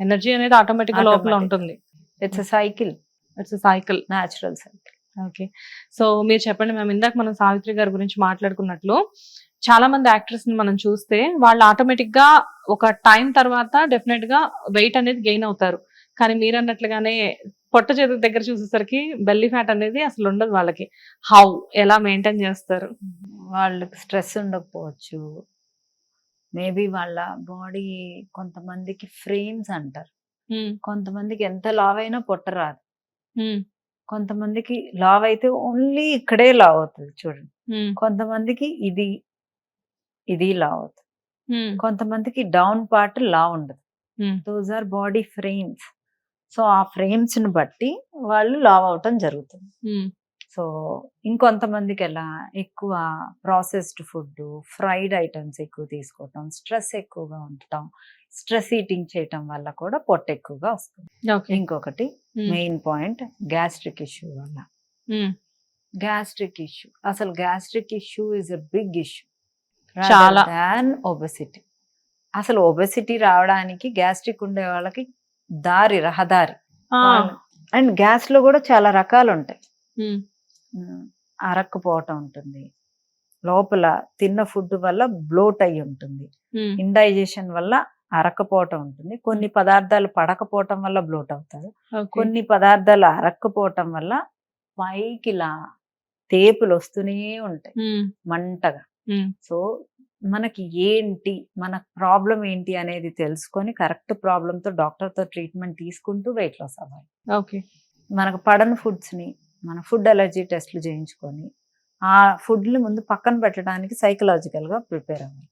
Energy అనేది automatic. గా లోపల. ఉంటుంది it's cycle it's cycle natural cycle okay so మీరు చెప్పండి మేము ఇందాక మనం సావిత్రి గారి గురించి మాట్లాడుకున్నట్లు చాలా మంది యాక్టర్స్ని మనం చూస్తే వాళ్ళు ఆటోమేటిక్గా ఒక టైం తర్వాత డెఫినెట్గా వెయిట్ అనేది గెయిన్ అవుతారు. కానీ మీరు అన్నట్లుగానే పొట్ట చేతి దగ్గర చూసేసరికి బెల్లీ ఫ్యాట్ అనేది అసలు ఉండదు వాళ్ళకి. హౌ ఎలా మెయింటైన్ చేస్తారు? వాళ్ళకి స్ట్రెస్ ఉండకపోవచ్చు. మేబీ వాళ్ళ బాడీ కొంతమందికి ఫ్రేమ్స్ అంటారు. కొంతమందికి ఎంత లావ్ అయినా పొట్ట రాదు. ఉమ్, కొంతమందికి లావ్ అయితే ఓన్లీ ఇక్కడే లావ్ అవుతుంది చూడండి. కొంతమందికి ఇది ఇది లావ్ అవుతుంది. కొంతమందికి డౌన్ పార్ట్ లావ్ ఉండదు. Those are body frames so ఆ ఫ్రేమ్స్ని బట్టి వాళ్ళు లావ్ అవటం జరుగుతుంది. సో ఇంకొంతమందికి ఎలా ఎక్కువ ప్రాసెస్డ్ ఫుడ్ ఫ్రైడ్ ఐటమ్స్ ఎక్కువ తీసుకోవటం స్ట్రెస్ ఎక్కువగా ఉండటం స్ట్రెస్ ఈటింగ్ చేయటం వల్ల కూడా పొట్ట ఎక్కువగా వస్తుంది. ఇంకొకటి మెయిన్ పాయింట్ గ్యాస్ట్రిక్ ఇష్యూ వల్ల. Gastric issue. అసలు gastric issue is a big issue. చాలా. దాన్ ఒబెసిటీ అసలు ఒబెసిటీ రావడానికి గ్యాస్ట్రిక్ ఉండే వాళ్ళకి దారి రహదారి. అండ్ గ్యాస్లో కూడా చాలా రకాలు ఉంటాయి అరక్కుపోవటం ఉంటుంది. లోపల తిన్న ఫుడ్ వల్ల బ్లోట్ అయి ఉంటుంది. ఇండైజేషన్ వల్ల అరక్కపోవటం ఉంటుంది. కొన్ని పదార్థాలు పడకపోవటం వల్ల బ్లోట్ అవుతారు. కొన్ని పదార్థాలు అరక్కపోవటం వల్ల పైకి ఇలా తేపులు వస్తూనే ఉంటాయి. మంటగా. సో మనకి ఏంటి మన ప్రాబ్లం ఏంటి అనేది తెలుసుకొని కరెక్ట్ ప్రాబ్లంతో డాక్టర్తో ట్రీట్మెంట్ తీసుకుంటూ వెయిట్ లాస్ అవ్వాలి. ఓకే. మనకు పడని ఫుడ్స్ని మన ఫుడ్ అలర్జీ టెస్ట్లు చేయించుకొని ఆ ఫుడ్ని ముందు పక్కన పెట్టడానికి సైకలాజికల్గా ప్రిపేర్ అవ్వాలి.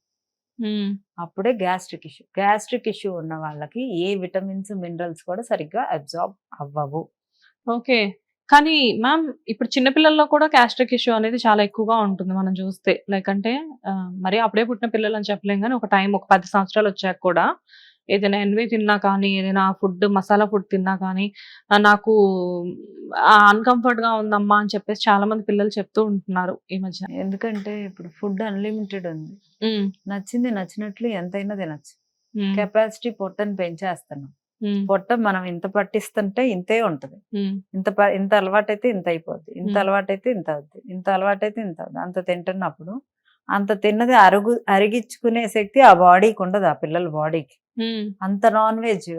అప్పుడే గ్యాస్ట్రిక్ ఇష్యూ గ్యాస్ట్రిక్ ఇష్యూ ఉన్న వాళ్ళకి ఏ విటమిన్స్ మినరల్స్ కూడా సరిగ్గా అబ్జార్బ్ అవ్వవు. ఓకే. కానీ మ్యామ్ ఇప్పుడు చిన్నపిల్లల్లో కూడా క్యాస్ట్రిక్ ఇష్యూ అనేది చాలా ఎక్కువగా ఉంటుంది మనం చూస్తే. లైక్ అంటే ఆ, మరి అప్పుడే పుట్టిన పిల్లలు అని చెప్పలేం కానీ ఒక టైం ఒక పది సంవత్సరాలు వచ్చాక కూడా ఏదైనా ఎన్వి తిన్నా కానీ ఏదైనా ఫుడ్ మసాలా ఫుడ్ తిన్నా కానీ నాకు అన్కంఫర్ట్గా ఉందమ్మా అని చెప్పేసి చాలా మంది పిల్లలు చెప్తూ ఉంటున్నారు ఈ మధ్య. ఎందుకంటే ఇప్పుడు ఫుడ్ అన్లిమిటెడ్ ఉంది. నచ్చింది నచ్చినట్లు ఎంతైనా తినచ్చు. కెపాసిటీ పొట్టని పెంచేస్తున్నాం. పొట్ట మనం ఇంత పట్టిస్తుంటే ఇంతే ఉంటుంది. ఇంత ఇంత అలవాటైతే ఇంత అయిపోద్ది. ఇంత. అలవాటైతే ఇంత అవుద్ది. ఇంత అలవాటైతే ఇంత అవుద్ది. అంత తింటున్నప్పుడు అంత తిన్నది అరుగు అరిగించుకునే శక్తి ఆ బాడీకి ఉండదు ఆ పిల్లల బాడీకి అంత నాన్ వెజ్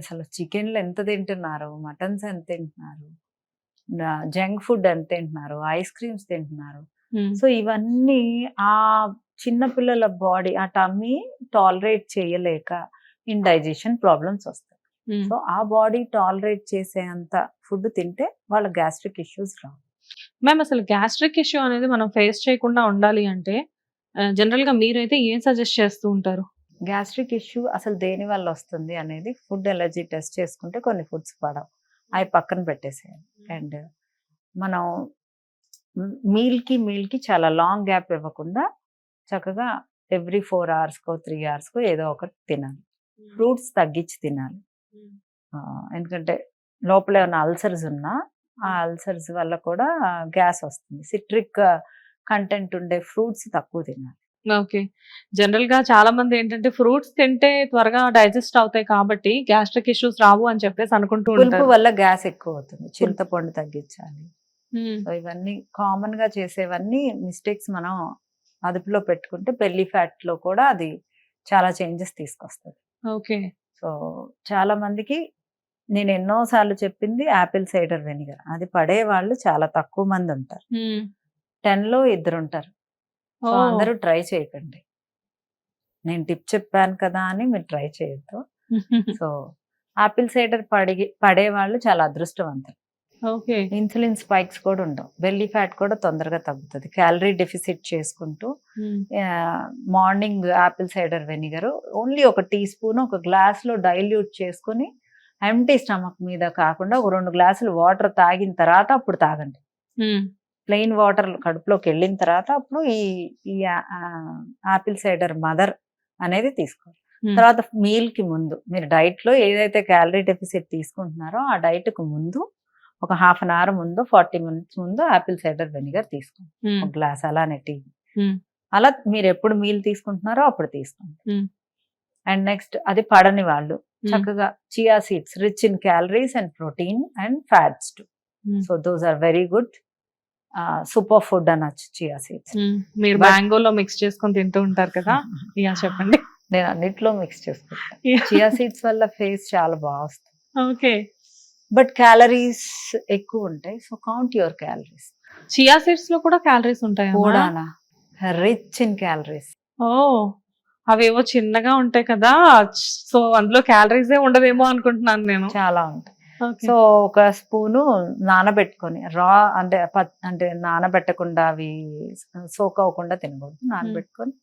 అసలు చికెన్లు ఎంత తింటున్నారు? మటన్స్ ఎంత తింటున్నారు? జంక్ ఫుడ్ ఎంత తింటున్నారు? ఐస్ క్రీమ్స్ తింటున్నారు. సో ఇవన్నీ ఆ చిన్న పిల్లల బాడీ ఆ టమ్మీ టాలరేట్ చేయలేక ఇండైజేషన్ ప్రాబ్లమ్స్ వస్తాయి. సో ఆ బాడీ టాలరేట్ చేసేంత ఫుడ్ తింటే వాళ్ళ గ్యాస్ట్రిక్ ఇష్యూస్ రావు. మ్యామ్ అసలు గ్యాస్ట్రిక్ ఇష్యూ అనేది మనం ఫేస్ చేయకుండా ఉండాలి అంటే జనరల్గా మీరైతే ఏం సజెస్ట్ చేస్తూ ఉంటారు? గ్యాస్ట్రిక్ ఇష్యూ అసలు దేని వల్ల వస్తుంది అనేది ఫుడ్ ఎలర్జీ టెస్ట్ చేసుకుంటే కొన్ని ఫుడ్స్ పడవు. అవి పక్కన పెట్టేసేయాలి అండ్ మనం మీల్కి మీల్కి చాలా లాంగ్ గ్యాప్ ఇవ్వకుండా చక్కగా ఎవ్రీ ఫోర్ అవర్స్కో త్రీ అవర్స్కో ఏదో ఒకటి తినాలి. ఫ్రూట్స్ తగ్గించి తినాలి. ఆ, ఎందుకంటే లోపల ఏమైనా అల్సర్స్ ఉన్నా ఆ అల్సర్స్ వల్ల కూడా గ్యాస్ వస్తుంది. సిట్రిక్ కంటెంట్ ఉండే ఫ్రూట్స్ తక్కువ తినాలి. ఓకే. జనరల్గా చాలా మంది ఏంటంటే ఫ్రూట్స్ తింటే త్వరగా డైజెస్ట్ అవుతాయి కాబట్టి గ్యాస్ట్రిక్ ఇష్యూస్ రావు అని చెప్పేసి అనుకుంటూ పులుపు ఉంటారు. వల్ల గ్యాస్ ఎక్కువ అవుతుంది. చింతపండు తగ్గించాలి. సో ఇవన్నీ కామన్గా చేసేవన్నీ మిస్టేక్స్ మనం అదుపులో పెట్టుకుంటే పెళ్ళి ఫ్యాట్లో కూడా అది చాలా చేంజెస్ తీసుకొస్తుంది. ఓకే. సో చాలా మందికి నేను ఎన్నో సార్లు చెప్పింది యాపిల్ సైడర్ వెనిగర్. అది పడే వాళ్ళు చాలా తక్కువ మంది ఉంటారు. టెన్లో ఇద్దరు ఉంటారు సో అందరూ ట్రై చేయకండి. నేను టిప్ చెప్పాను కదా అని మీరు ట్రై చేయొద్దు. సో ఆపిల్ సైడర్ పడి పడే వాళ్ళు చాలా అదృష్టవంతులు. ఇన్సులిన్ స్పైక్స్ కూడా ఉండవు. బెల్లీ ఫ్యాట్ కూడా తొందరగా తగ్గుతుంది. క్యాలరీ డెఫిసిట్ చేసుకుంటూ morning apple cider vinegar only ఒక టీ స్పూన్ ఒక గ్లాస్లో డైల్యూట్ చేసుకొని ఎంటీ స్టమక్ మీద కాకుండా ఒక రెండు గ్లాసులు వాటర్ తాగిన తర్వాత అప్పుడు తాగండి. ప్లెయిన్ వాటర్ కడుపులోకి వెళ్ళిన తర్వాత అప్పుడు ఈ ఈ ఆపిల్ సైడర్ మదర్ అనేది తీసుకోవాలి. తర్వాత మీల్కి ముందు మీరు డైట్లో ఏదైతే క్యాలరీ డెఫిసిట్ తీసుకుంటున్నారో ఆ డైట్కు ముందు ఒక హాఫ్ అన్ అవర్ ముందు ఫార్టీ మినిట్స్ ముందు ఆపిల్ సైడర్ వెనిగర్ తీసుకోండి. ఒక గ్లాస్ అలానే టీ. అలా మీరు ఎప్పుడు మీల్ తీసుకుంటున్నారో అప్పుడు తీసుకోండి. అండ్ నెక్స్ట్ అది పడని వాళ్ళు. చక్కగా chia seeds rich in calories and protein and fats to Hmm. So those are very good super food అనొచ్చు చియా సీడ్స్. మీరు మ్యాంగోలో మిక్స్ చేసుకొని తింటూ ఉంటారు కదా? ఇక చెప్పండి. నేను అన్నిట్లో మిక్స్ చేసుకుంటాను. చియా సీడ్స్ వల్ల ఫేస్ చాలా బాగా వస్తుంది. ఓకే. బట్ క్యాలరీస్ ఎక్కువ ఉంటాయి so count your calories chia సీడ్స్లో కూడా క్యాలరీస్ ఉంటాయి కూడా రిచ్ ఇన్ క్యాలరీస్ ఓ. అవేవో చిన్నగా ఉంటాయి కదా సో అందులో క్యాలరీస్ ఏ ఉండదేమో అనుకుంటున్నాను నేను. చాలా ఉంటాయి. సో ఒక స్పూను నానబెట్టుకొని రా అంటే అంటే నానబెట్టకుండా అవి సోక్ అవ్వకుండా తినకూడదు. నానబెట్టుకొని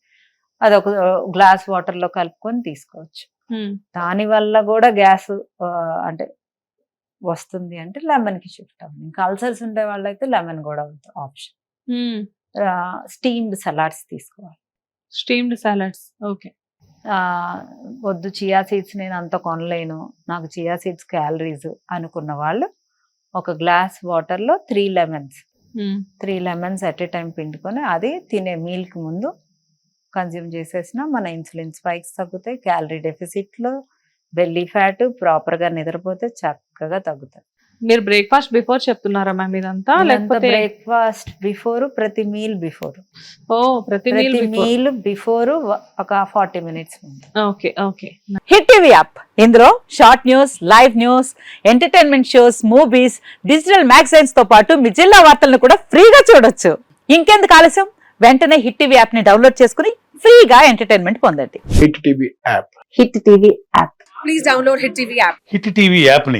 అది ఒక గ్లాస్ వాటర్లో కలుపుకొని తీసుకోవచ్చు. మ్మ్. దాని వల్ల కూడా గ్యాస్ అంటే వస్తుంది అంటే లెమన్కి షిఫ్ట్ అవ్వండి ఇంకా అల్సర్స్ ఉండే వాళ్ళైతే లెమన్ కూడా ఆప్షన్. మ్మ్. స్టీమ్డ్ సలాడ్స్ తీసుకోవాలి. Steamed salads. ఓకే. వద్దు చియా సీడ్స్ నేను అంత కొనలేను. నాకు చియా సీడ్స్ క్యాలరీస్ అనుకున్న వాళ్ళు ఒక గ్లాస్ వాటర్లో three lemons. Three lemons at a time పిండుకొని అది తినే మీల్కి ముందు కన్జ్యూమ్ చేసేసిన మన ఇన్సులిన్ స్పైక్స్ తగ్గుతాయి క్యాలరీ డెఫిసిట్లో బెల్లీ ఫ్యాట్ ప్రాపర్గా నిద్రపోతే చక్కగా తగ్గుతాయి. మీరు బ్రేక్ఫాస్ట్ బిఫోర్ చెప్తున్నారా మ్యామ్ ఇదంతా? లేకపోతే బ్రేక్ఫాస్ట్ బిఫోర్ ప్రతి మీల్ బిఫోర్ ఓ ప్రతి మీల్ మీల్ బిఫోర్ ఒక ఫార్టీ మినిట్స్ ముందు. Okay okay. Hit TV app ఇందులో short news live news entertainment shows movies digital మ్యాగజైన్స్తో పాటు మీ జిల్లా వార్తలను కూడా ఫ్రీగా చూడొచ్చు. ఇంకెందుకు ఆలస్యం? వెంటనే హిట్ టీవీ యాప్ని డౌన్లోడ్ చేసుకుని ఫ్రీగా ఎంటర్టైన్మెంట్ పొందండి. Hit TV app Hit TV app please download Hit TV app. Hit TV యాప్ని